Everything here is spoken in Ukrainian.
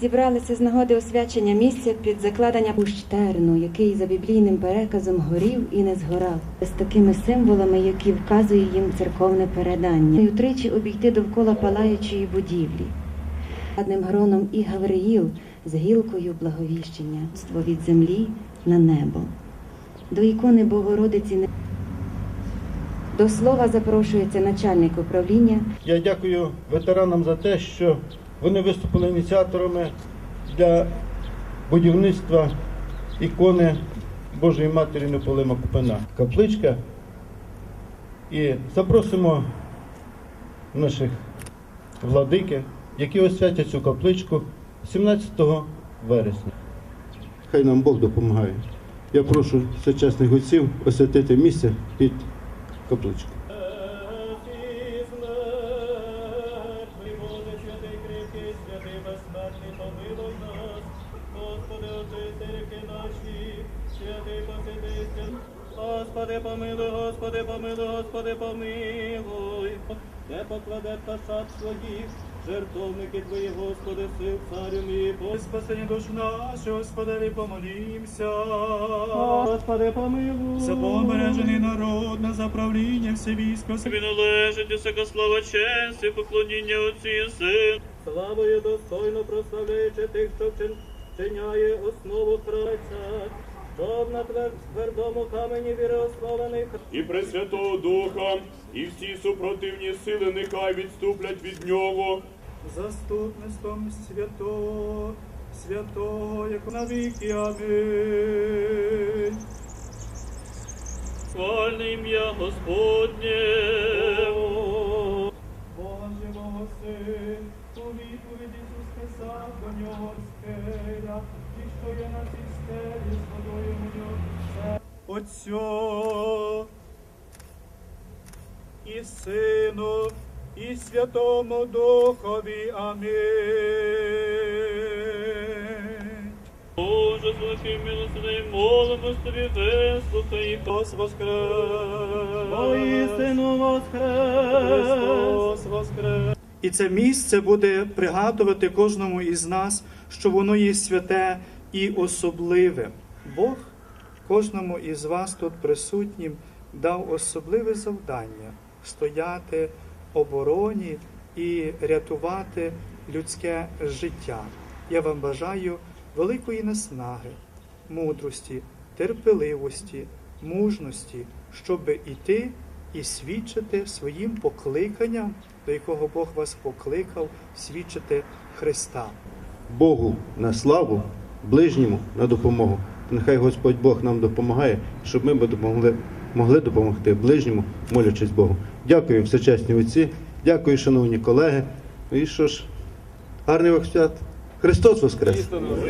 Зібралися з нагоди освячення місця під закладення бущтерну, який за біблійним переказом горів і не згорав, з такими символами, які вказує їм церковне передання, і утричі обійти довкола палаючої будівлі. Одним гроном і Гавриїл з гілкою благовіщення від землі на небо. До ікони Богородиці не до слова запрошується начальник управління Я дякую ветеранам за те, що вони виступили ініціаторами для будівництва ікони Божої Матері Неполима Купина. Капличка. І запросимо наших владики, які освятять цю капличку 17 вересня. Хай нам Бог допомагає. Я прошу всечесних отців освятити місце під нас. Господи, помилуй, Господи, помилуй, Господи, помилуй. Не покладе пашат своїх, жертовники Твої, Господи, сил, царю мій, Боже. Спасення душ нашу, Господи, помолімся. Господи, помилуй. За побережений народ на заправління все військо. Тобі належить усяка слава честь і поклоніння Отцю і Син. Славою достойно прославляючи тих, що вчин- вчиняє основу храйця, щоб на твердому камені віри оснований і Пресвятого Духа, і всі супротивні сили нехай відступлять від нього. Заступництвом святого, святого, як навіки. Амінь. Хвальне ім'я Господнє. Живого син, у відповіді Ісус сказав до нього скеля, ті, що є на цій скелі, з водою це. Отцю і Сину, і Святому Духові. Амінь. Боже, з великим милосердям молимось тобі, вислухай. Христос воскрес! Воістину воскрес! Христос воскрес! І це місце буде пригадувати кожному із нас, що воно є святе і особливе. Бог кожному із вас тут присутнім дав особливе завдання стояти обороні і рятувати людське життя. Я вам бажаю великої наснаги, мудрості, терпеливості, мужності, щоб іти і свідчити своїм покликанням, до якого Бог вас покликав, свідчити Христа. Богу на славу, ближньому на допомогу. Нехай Господь Бог нам допомагає, щоб ми допомогли, могли допомогти ближньому, молячись Богу. Дякую, всечесні отці, дякую, шановні колеги. І що ж, гарний вам свят. Христос Воскрес!